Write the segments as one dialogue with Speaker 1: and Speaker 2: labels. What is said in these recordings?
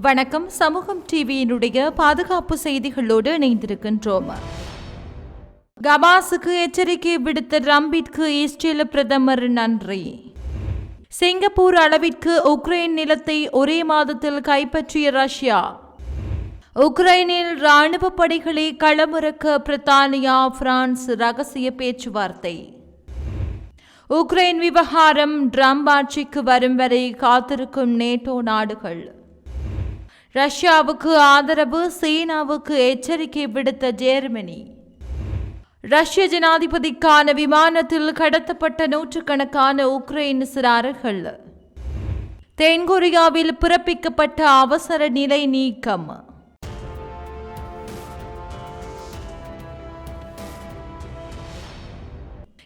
Speaker 1: வணக்கம். சமூகம் டிவியினுடைய பாதுகாப்பு செய்திகளோடு இணைந்திருக்கின்றோம். கபாஸுக்கு எச்சரிக்கை விடுத்த ரம்பிற்கு இஸ்ரேல் பிரதமர் நன்றி. சிங்கப்பூர் அளவிற்கு உக்ரைன் நிலத்தை ஒரே மாதத்தில் கைப்பற்றிய ரஷ்யா. உக்ரைனில் ராணுவ படைகளை களமிறக்க பிரித்தானியா பிரான்ஸ் ரகசிய பேச்சுவார்த்தை. உக்ரைன் விவகாரம் ட்ரம்ப் ஆட்சிக்கு வரும் வரை காத்திருக்கும் நேட்டோ நாடுகள். ரஷ்யாவுக்கு ஆதரவு சீனாவுக்கு எச்சரிக்கை விடுத்த ஜெர்மனி. ரஷ்ய ஜனாதிபதிக்கான விமானத்தில் கடத்தப்பட்ட நூற்றுக்கணக்கான உக்ரைன் சிறார்கள். தென்கொரியாவில் பிறப்பிக்கப்பட்ட அவசர நிலை நீக்கம்.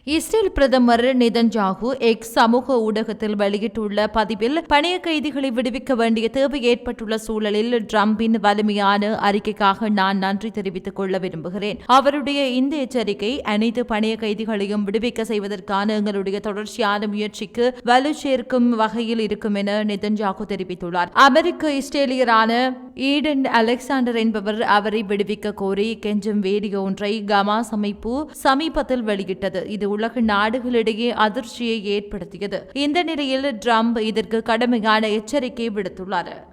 Speaker 1: இஸ்ரேல் பிரதமர் நிதன்ஜாகு எக்ஸ் சமூக ஊடகத்தில் வெளியிட்டுள்ள பதிவில் பணைய கைதிகளை விடுவிக்க வேண்டிய தேவை ஏற்பட்டுள்ள சூழலில் ட்ரம்பின் வலிமையான அறிக்கைக்காக நான் நன்றி தெரிவித்துக் கொள்ள விரும்புகிறேன். அவருடைய இந்த எச்சரிக்கை அனைத்து பணைய கைதிகளையும் விடுவிக்க செய்வதற்கான எங்களுடைய தொடர்ச்சியான முயற்சிக்கு வலு சேர்க்கும் வகையில் இருக்கும் என நிதன்ஜாகு தெரிவித்துள்ளார். அமெரிக்க இஸ்ரேலியரான ஈடன் அலெக்சாண்டர் என்பவர் அவரை விடுவிக்க கோரி கெஞ்சும் வீடியோ ஒன்றை கமாஸ் அமைப்பு சமீபத்தில் வெளியிட்டது. இது உலக நாடுகளிடையே அதிர்ச்சியை ஏற்படுத்தியது. இந்த நிலையில் ட்ரம்ப் இதற்கு கடுமையான எச்சரிக்கை விடுத்துள்ளார்.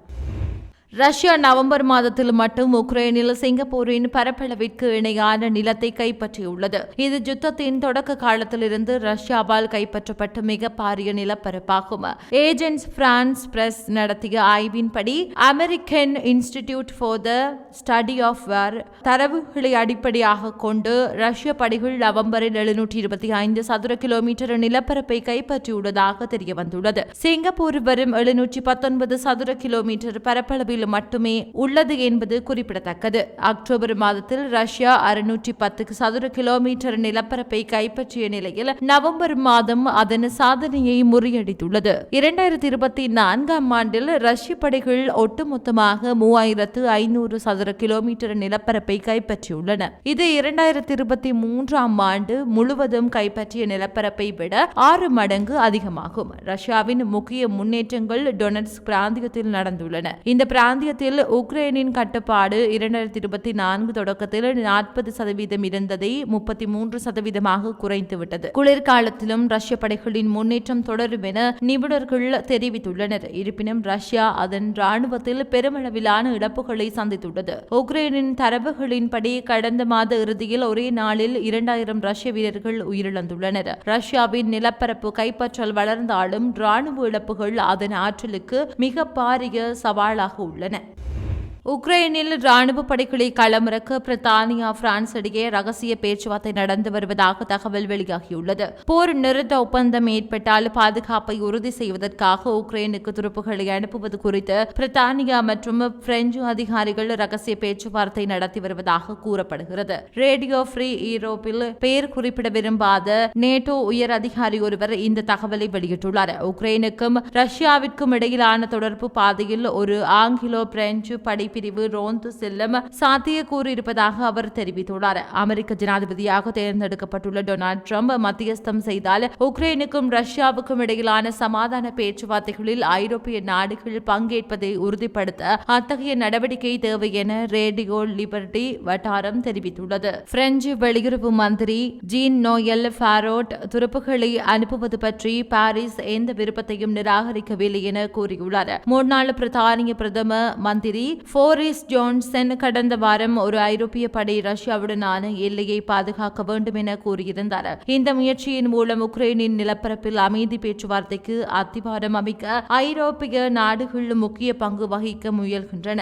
Speaker 1: ரஷ்யா நவம்பர் மாதத்தில் மட்டும் உக்ரைனில் சிங்கப்பூரின் பரப்பளவிற்கு இணையான நிலத்தை கைப்பற்றியுள்ளது. இது யுத்தத்தின் தொடக்க காலத்திலிருந்து ரஷ்யாவால் கைப்பற்றப்பட்ட மிக பாரிய நிலப்பரப்பாகும். ஏஜென்ட்ஸ் பிரான்ஸ் பிரஸ் நடத்திய ஆய்வின்படி American institute for the study of war தரவுகளை அடிப்படையாக கொண்டு ரஷ்ய படைகள் நவம்பரில் எழுநூற்றி இருபத்தி ஐந்து சதுர கிலோமீட்டர் நிலப்பரப்பை கைப்பற்றியுள்ளதாக தெரியவந்துள்ளது. சிங்கப்பூர் வரும் எழுநூற்றி பத்தொன்பது சதுர கிலோமீட்டர் பரப்பளவில் மட்டுமே உள்ளது என்பது குறிப்பிடத்தக்கது. அக்டோபர் மாதத்தில் ரஷ்யா அறுநூற்றி பத்து சதுர கிலோமீட்டர் நிலப்பரப்பை கைப்பற்றிய நிலையில் நவம்பர் மாதம் அதன் சாதனையை முறியடித்துள்ளது. இரண்டாயிரத்தி இருபத்தி நான்காம் ஆண்டில் ரஷ்ய படைகள் ஒட்டுமொத்தமாக மூவாயிரத்து ஐநூறு சதுர கிலோமீட்டர் நிலப்பரப்பை கைப்பற்றியுள்ளன. இது இரண்டாயிரத்தி இருபத்தி மூன்றாம் ஆண்டு முழுவதும் கைப்பற்றிய நிலப்பரப்பை விட ஆறு மடங்கு அதிகமாகும். ரஷ்யாவின் முக்கிய முன்னேற்றங்கள் டொனட்ஸ் பிராந்தியத்தில் நடந்துள்ளன. இந்த பிராந்தியத்தில் உக்ரைனின் கட்டுப்பாடு இரண்டாயிரத்தி இருபத்தி நான்கு தொடக்கத்தில் நாற்பது சதவீதம் இருந்ததை முப்பத்தி மூன்று சதவீதமாக குறைந்துவிட்டது குளிர்காலத்திலும் ரஷ்ய படைகளின் முன்னேற்றம் தொடரும் என நிபுணர்கள் தெரிவித்துள்ளனர். இருப்பினும் ரஷ்யா அதன் ராணுவத்தில் பெருமளவிலான இழப்புகளை சந்தித்துள்ளது. உக்ரைனின் தரவுகளின்படி கடந்த மாத இறுதியில் ஒரே நாளில் இரண்டாயிரம் ரஷ்ய வீரர்கள் உயிரிழந்துள்ளனர். ரஷ்யாவின் நிலப்பரப்பு கைப்பற்றல் வளர்ந்தாலும் ராணுவ இழப்புகள் அதன் ஆற்றலுக்கு மிக பாரிய சவாலாக உள்ளது உள்ளன உக்ரைனில் ராணுவ படைகளை களமிறக்க பிரித்தானியா பிரான்ஸ் இடையே ரகசிய பேச்சுவார்த்தை நடந்து வருவதாக தகவல் வெளியாகியுள்ளது. போர் நிறுத்த ஒப்பந்தம் ஏற்பட்டால் பாதுகாப்பை உறுதி செய்வதற்காக உக்ரைனுக்கு துருப்புகளை அனுப்புவது குறித்து பிரித்தானியா மற்றும் பிரெஞ்சு அதிகாரிகள் ரகசிய பேச்சுவார்த்தை நடத்தி வருவதாக கூறப்படுகிறது. ரேடியோ ஃப்ரீ ஈரோப்பில் பெயர் குறிப்பிட விரும்பாத நேட்டோ உயர் அதிகாரி ஒருவர் இந்த தகவலை வெளியிட்டுள்ளார். உக்ரைனுக்கும் ரஷ்யாவிற்கும் இடையிலான தொடர்பு பாதையில் ஒரு ஆங்கிலோ பிரெஞ்சு படை படைப்பிரிவு ரோந்து செல்லும் சாத்தியக்கூறு இருப்பதாக அவர் தெரிவித்துள்ளார். அமெரிக்க ஜனாதிபதியாக தேர்ந்தெடுக்கப்பட்டுள்ள டொனால்டு ட்ரம்ப் மத்தியஸ்தம் செய்தால் உக்ரைனுக்கும் ரஷ்யாவுக்கும் இடையிலான சமாதான பேச்சுவார்த்தைகளில் ஐரோப்பிய நாடுகள் பங்கேற்பதை உறுதிப்படுத்த அத்தகைய நடவடிக்கை தேவை என ரேடியோ லிபர்டி வட்டாரம் தெரிவித்துள்ளது. பிரெஞ்சு வெளியுறவு மந்திரி ஜீன் நோயல் ஃபாரோட் துருப்புகளை அனுப்புவது பற்றி பாரிஸ் எந்த விருப்பத்தையும் நிராகரிக்கவில்லை என கூறியுள்ளார். முன்னாள் பிரித்தானிய பிரதம மந்திரி போரிஸ் ஜோன்சன் கடந்த வாரம் ஒரு ஐரோப்பிய படை ரஷ்யாவுடனான எல்லையை பாதுகாக்க வேண்டும் என கூறியிருந்தார். இந்த முயற்சியின் மூலம் உக்ரைனின் நிலப்பரப்பில் அமைதி பேச்சுவார்த்தைக்கு அத்திவாரம் அமைக்க ஐரோப்பிய நாடுகள் முக்கிய பங்கு வகிக்க முயல்கின்றன.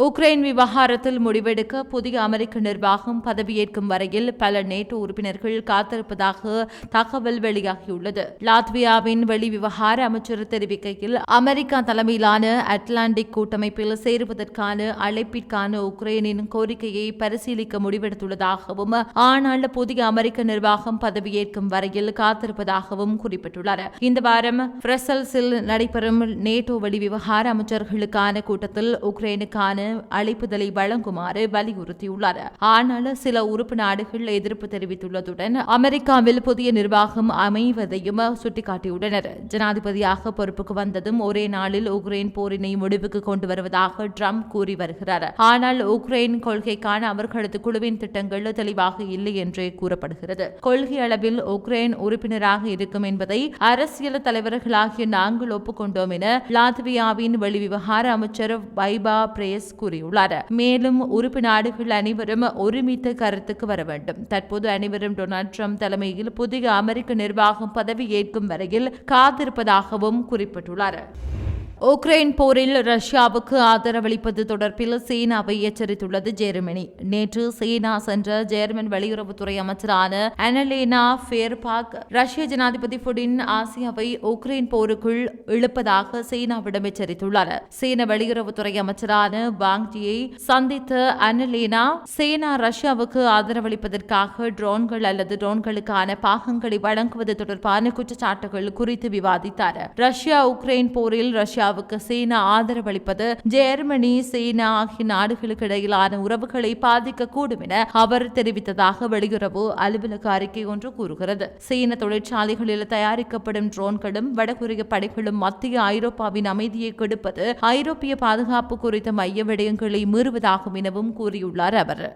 Speaker 1: உக்ரைன் விவகாரத்தில் முடிவெடுக்க புதிய அமெரிக்க நிர்வாகம் பதவியேற்கும் வரையில் பல நேட்டோ உறுப்பினர்கள் காத்திருப்பதாக தகவல் வெளியாகியுள்ளது. லாத்வியாவின் வெளிவிவகார அமைச்சர் தெரிவிக்கையில் அமெரிக்கா தலைமையிலான அட்லாண்டிக் கூட்டமைப்பில் சேருவதற்கான அழைப்பிற்கான உக்ரைனின் கோரிக்கையை பரிசீலிக்க முடிவெடுத்துள்ளதாகவும் ஆனால் புதிய அமெரிக்க நிர்வாகம் பதவியேற்கும் வரையில் காத்திருப்பதாகவும் குறிப்பிட்டுள்ளார். இந்த வாரம் பிரசல்ஸில் நடைபெறும் நேட்டோ வெளிவிவகார அமைச்சர்களுக்கான கூட்டத்தில் உக்ரைனுக்கான அழைப்புதலை வழங்குமாறு வலியுறுத்தியுள்ளார். ஆனால் சில உறுப்பு நாடுகள் எதிர்ப்பு தெரிவித்துள்ளதுடன் அமெரிக்காவில் புதிய நிர்வாகம் அமைவதையும் சுட்டிக்காட்டியுள்ளனர். ஜனாதிபதியாக பொறுப்புக்கு வந்ததும் ஒரே நாளில் உக்ரைன் போரினை முடிவுக்கு கொண்டு வருவதாக ட்ரம்ப் கூறி வருகிறார். ஆனால் உக்ரைன் கொள்கைக்கான அவர்களது குழுவின் திட்டங்கள் தெளிவாக இல்லை என்றே கூறப்படுகிறது. கொள்கை அளவில் உக்ரைன் உறுப்பினராக இருக்கும் என்பதை அரசியல் தலைவர்களாகிய நாங்கள் ஒப்புக்கொண்டோம் என லாத்வியாவின் வெளிவிவகார அமைச்சர் வைபா பிரேஸ் கூறியுள்ளார். மேலும் உறுப்பு நாடுகள் அனைவரும் ஒருமித்த கருத்துக்கு வர வேண்டும். தற்போது அனைவரும் டொனால்ட் ட்ரம்ப் தலைமையில் புதிய அமெரிக்க நிர்வாகம் பதவி ஏற்கும் வரையில் காத்திருப்பதாகவும் குறிப்பிட்டுள்ளார். உக்ரைன் போரில் ரஷ்யாவுக்கு ஆதரவளிப்பது தொடர்பில் சீனாவை எச்சரித்துள்ளது ஜெர்மனி. நேற்று சீனா சென்ற ஜெர்மன் வெளியுறவுத்துறை அமைச்சரான அனலேனா ஃபேர்பாக் ரஷ்ய ஜனாதிபதி புடின் ஆசியாவை உக்ரைன் போருக்குள் இழுப்பதாக சீனாவிடம் எச்சரித்துள்ளார். சீன வெளியுறவுத்துறை அமைச்சரான வாங்ஜியை சந்தித்த அனலேனா சீனா ரஷ்யாவுக்கு ஆதரவளிப்பதற்காக ட்ரோன்கள் அல்லது ட்ரோன்களுக்கான பாகங்களை வழங்குவது தொடர்பான குற்றச்சாட்டுகள் குறித்து விவாதித்தார். ரஷ்யா உக்ரைன் போரில் ரஷ்யா ரஷ்யாவுக்கு சீனா ஆதரவளிப்பது ஜெர்மனி சீனா ஆகிய நாடுகளுக்கு இடையிலான உறவுகளை பாதிக்கக்கூடும் என அவர் தெரிவித்ததாக வெளியுறவு அலுவலக அறிக்கை ஒன்று கூறுகிறது. சீன தொழிற்சாலைகளில் தயாரிக்கப்படும் ட்ரோன்களும் வடகொரிய படைகளும் மத்திய ஐரோப்பாவின் அமைதியை கெடுப்பது ஐரோப்பிய பாதுகாப்பு குறித்த மைய விடயங்களை மீறுவதாகும் எனவும் கூறியுள்ளார் அவர்.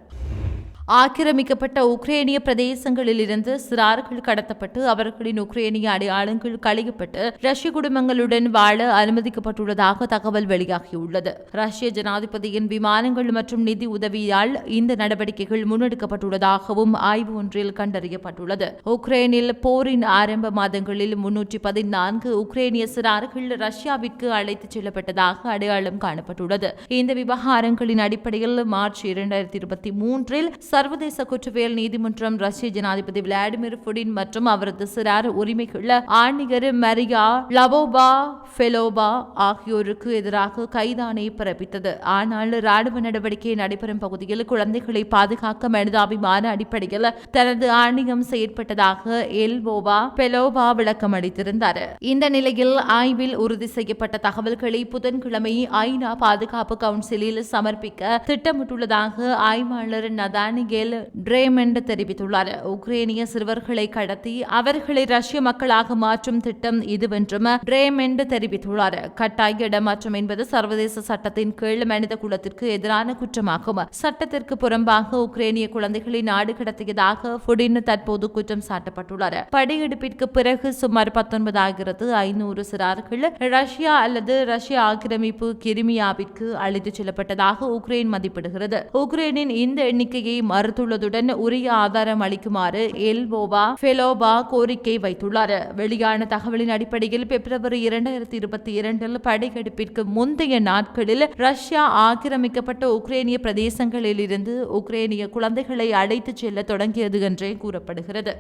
Speaker 1: ஆக்கிரமிக்கப்பட்ட உக்ரேனிய பிரதேசங்களில் இருந்து சிறார்கள் கடத்தப்பட்டு அவர்களின் உக்ரேனிய அடையாளங்கள் களையப்பட்டு ரஷ்ய குடும்பங்களுடன் வாழ அனுமதிக்கப்பட்டுள்ளதாக தகவல் வெளியாகியுள்ளது. ரஷ்ய ஜனாதிபதியின் விமானங்கள் மற்றும் நிதி உதவியால் இந்த நடவடிக்கைகள் முன்னெடுக்கப்பட்டுள்ளதாகவும் ஆய்வு ஒன்றில் கண்டறியப்பட்டுள்ளது. உக்ரைனில் போரின் ஆரம்ப மாதங்களில் முன்னூற்றி பதினான்கு உக்ரேனிய சிறார்கள் ரஷ்யாவிற்கு அழைத்துச் செல்லப்பட்டதாக அடையாளம் காணப்பட்டுள்ளது. இந்த விவகாரங்களின் அடிப்படையில் மார்ச் இரண்டாயிரத்தி இருபத்தி மூன்றில் சர்வதேச குற்றவியல் நீதிமன்றம் ரஷ்ய ஜனாதிபதி விளாடிமிர் புடின் மற்றும் அவரது சிறார் உரிமைக்குள்ள ஆணிகர் மரியா லவோபா ஃபெலோபா ஆகியோருக்கு எதிராக கைதானை பிறப்பித்தது. ஆனால் ராணுவ நடவடிக்கை நடைபெறும் பகுதியில் குழந்தைகளை பாதுகாக்க மனிதாபிமான அடிப்படையில் தனது ஆணையம் செயற்பட்டதாக எல்வோபா பெலோபா விளக்கம் அளித்திருந்தார். இந்த நிலையில் ஆய்வில் உறுதி செய்யப்பட்ட தகவல்களை புதன்கிழமை ஐநா பாதுகாப்பு கவுன்சிலில் சமர்ப்பிக்க திட்டமிட்டுள்ளதாக ஆய்வாளர் நதானி டேனியல் ட்ரேமெண்ட் தெரிவித்துள்ளார். உக்ரேனிய சிறுவர்களை கடத்தி அவர்களை ரஷ்ய மக்களாக மாற்றும் திட்டம் இதுவென்றும் ட்ரேமெண்ட் தெரிவித்துள்ளார். கட்டாய இடமாற்றம் என்பது சர்வதேச சட்டத்தின் கீழ் மனித குலத்திற்கு எதிரான குற்றமாகும். சட்டத்திற்கு புறம்பாக உக்ரேனிய குழந்தைகளை நாடு கடத்தியதாக புடின் தற்போது குற்றம் சாட்டப்பட்டுள்ளார். படையெடுப்பிற்கு பிறகு சுமார் பத்தொன்பதாயிரத்து ஐநூறு சிறார்கள் ரஷ்யா அல்லது ரஷ்ய ஆக்கிரமிப்பு கிரிமியாவிற்கு அழைத்துச் செல்லப்பட்டதாக உக்ரைன் மதிப்பிடுகிறது. உக்ரைனின் இந்த எண்ணிக்கையை மறுத்துள்ளதுடன் உரிய ஆதாரம் அளிக்குமாறு எல்போவா ஃபெலோபா கோரிக்கை வைத்துள்ளார். வெளியான தகவலின் அடிப்படையில் பிப்ரவரி இரண்டாயிரத்தி இருபத்தி இரண்டில் படையெடுப்பிற்கு முந்தைய நாட்களில் ரஷ்யா ஆக்கிரமிக்கப்பட்ட உக்ரேனிய பிரதேசங்களில் இருந்து உக்ரேனிய குழந்தைகளை அழைத்துச் செல்ல தொடங்கியது என்றே கூறப்படுகிறது.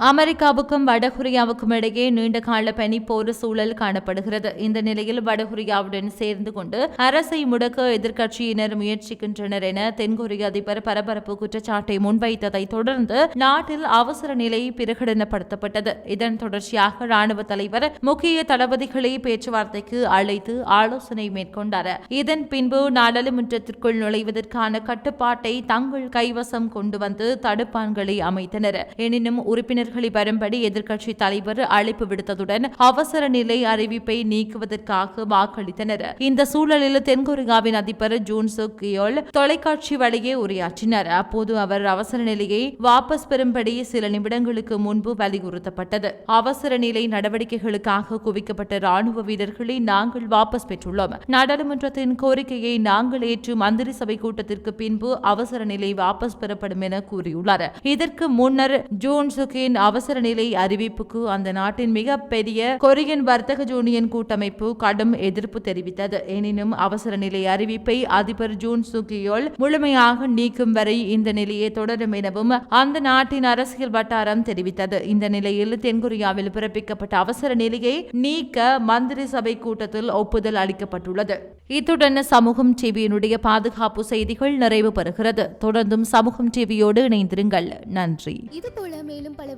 Speaker 1: அமெரிக்காவுக்கும் வடகொரியாவுக்கும் இடையே நீண்ட கால பனிப்போர் சூழல் காணப்படுகிறது. இந்த நிலையில் வடகொரியாவுடன் சேர்ந்து கொண்டு அரசை முடக்க எதிர்க்கட்சியினர் முயற்சிக்கின்றனர் என தென்கொரிய அதிபர் பரபரப்பு குற்றச்சாட்டை முன்வைத்ததை தொடர்ந்து நாட்டில் அவசர நிலை பிரகடனப்படுத்தப்பட்டது. இதன் தொடர்ச்சியாக ராணுவ தலைவர் முக்கிய தளபதிகளை பேச்சுவார்த்தைக்கு அழைத்து ஆலோசனை மேற்கொண்டார். இதன் பின்பு நாடாளுமன்றத்திற்குள் நுழைவதற்கான கட்டுப்பாட்டை தங்கள் கைவசம் கொண்டு வந்து தடுப்பான்களை அமைத்தனர். எனினும் உறுப்பினர் உறுப்பினர்களை வரும்படி எதிர்க்கட்சி தலைவர் அழைப்பு விடுத்ததுடன் அவசர நிலை அறிவிப்பை நீக்குவதற்காக வாக்களித்தனர். இந்த சூழலில் தென்கொரியாவின் அதிபர் ஜூன் சுக் கியோல் தொலைக்காட்சி வழியே உரையாற்றினார். அப்போது அவர் அவசர நிலையை வாபஸ் பெறும்படி சில நிமிடங்களுக்கு முன்பு வலியுறுத்தப்பட்டது. அவசர நிலை நடவடிக்கைகளுக்காக குவிக்கப்பட்ட ராணுவ வீரர்களை நாங்கள் வாபஸ் பெற்றுள்ளோம். நாடாளுமன்றத்தின் கோரிக்கையை நாங்கள் ஏற்று மந்திரி சபை கூட்டத்திற்கு பின்பு அவசர நிலை வாபஸ் பெறப்படும் என கூறியுள்ளார். இதற்கு முன்னர் ஜூன் சுகின் நாட்டின் அவசர நிலை அறிவிப்புக்கு அந்த நாட்டின் மிகப்பெரிய கொரியன் வர்த்தக யூனியன் கூட்டமைப்பு கடும் எதிர்ப்பு தெரிவித்தது. எனினும் அவசர நிலை அறிவிப்பை அதிபர் ஜூன் சுகியோல் முழுமையாக நீக்கும் வரை இந்த நிலையை தொடரும் எனவும் அந்த நாட்டின் அரசியல் வட்டாரம் தெரிவித்தது. இந்த நிலையில் தென்கொரியாவில் பிறப்பிக்கப்பட்ட அவசர நிலையை நீக்க மந்திரி சபை கூட்டத்தில் ஒப்புதல் அளிக்கப்பட்டுள்ளது. இத்துடன் சமூகம் டிவியினுடைய பாதுகாப்பு செய்திகள் நிறைவு பெறுகிறது. தொடர்ந்தும் சமூகம் டிவியோடு இணைந்திருங்கள். நன்றி.
Speaker 2: இது போல மேலும் பல